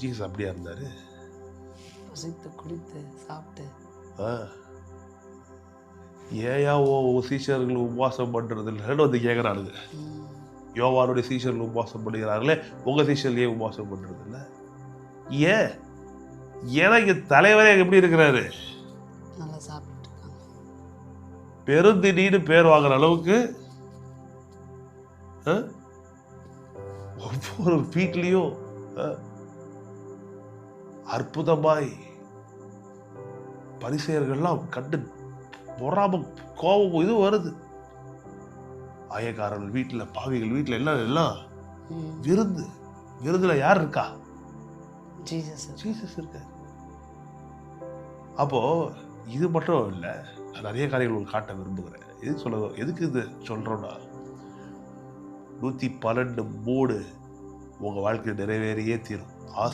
Jesus அப்படியா இருந்தார்? புசித்து குடித்து சாப்பிட்டு. ஆ. ஏயா ஓ சீஷர்கள் உபவாசம் பண்ணுறது இல்லைன்னு வந்து கேட்குறானுங்க யோவானுடைய சீஷர்கள் உபவாசம் பண்ணுகிறார்களே உங்கள் சீஷர்கள் ஏன் உபவாசம் பண்ணுறது இல்லை? ஏன்? ஏன்னா இங்கே தலைவரே எப்படி இருக்கிறாரு? பெருந்தினின்னு பேர் வாங்குற அளவுக்கு? ஒவ்வொரு வீட்லேயும் அற்புதமாய் பரிசெயர்கள்லாம் கண்டு பொறாம கோபம் இது வருது. ஆயக்காரர்கள் வீட்டில் பாவிகள் வீட்டில் எல்லாம் எல்லாம் விருந்து விருந்துல யார் இருக்கா? ஜீசஸ் ஜீசஸ் இருக்கார். அப்போ இது மட்டும் இல்லை நான் நிறைய காரியங்கள் உங்களுக்கு காட்ட விரும்புகிறேன். எது சொல்ல எதுக்கு இது சொல்றோம்னா நூற்றி பன்னெண்டு மூணு உங்கள் வாழ்க்கை நிறைவேறியே தீரும்.